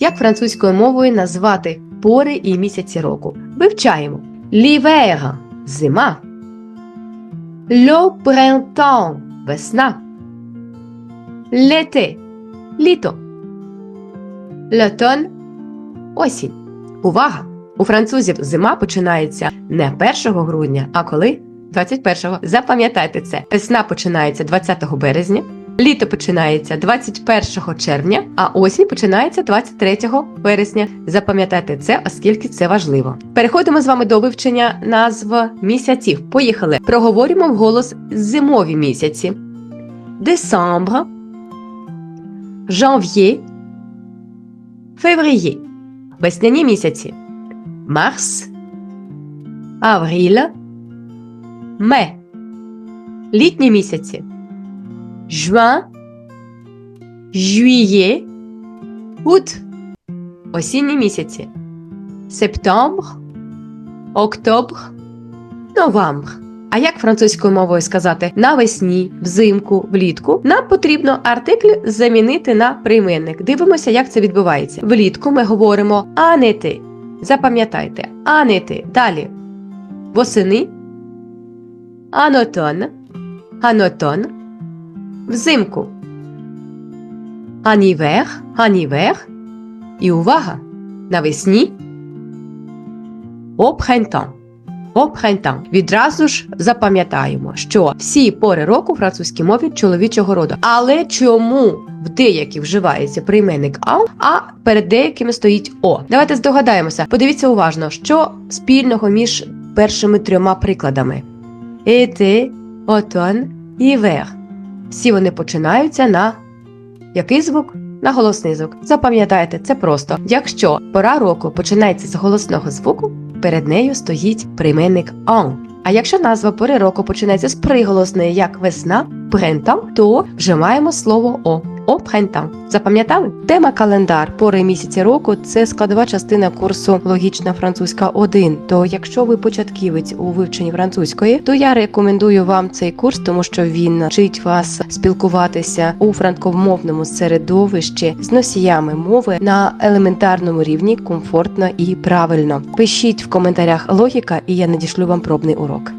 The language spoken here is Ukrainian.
Як французькою мовою назвати пори і місяці року? Вивчаємо. L'hiver – зима. Le printemps – весна. L'été – літо. L'automne – осінь. Увага! У французів зима починається не 1 грудня, а коли? 21-го. Запам'ятайте це. Весна починається 20 березня, літо починається 21 червня, а осінь починається 23 вересня. Запам'ятайте це, оскільки це важливо. Переходимо з вами до вивчення назв місяців. Поїхали. Проговоримо вголос зимові місяці: Десамбр, Жанв'є, Февріє. Весняні місяці. Марс, Авріль, Ме. Літні місяці. Жуан, Жує, Ут. Осінні місяці. Септембр, Октобр, Новембр. А як французькою мовою сказати навесні, взимку, влітку, нам потрібно артикль замінити на прийменник. Дивимося, як це відбувається. Влітку ми говоримо анети. Запам'ятайте, анети. Далі. Восени. Анотон. Анотон. Взимку. Анівер. Анівер. І увага! Навесні. Au printemps. Відразу ж запам'ятаємо, що всі пори року в французькій мові чоловічого роду. Але чому в деяких вживається прийменник «ау», а перед деякими стоїть о? Давайте здогадаємося. Подивіться уважно, що спільного між першими трьома прикладами: Été, automne, hiver. Всі вони починаються на який звук? На голосний звук. Запам'ятайте, це просто. Якщо пора року починається з голосного звуку, перед нею стоїть прийменник «en». А якщо назва пори року починається з приголосної, як весна, «printemps», то вживаємо слово о. О. Запам'ятали? Тема календар пори місяці року це складова частина курсу Логічна французька 1. То якщо ви початківець у вивченні французької, то я рекомендую вам цей курс, тому що він вчить вас спілкуватися у франкомовному середовищі з носіями мови на елементарному рівні, комфортно і правильно. Пишіть в коментарях логіка, і я надішлю вам пробний урок.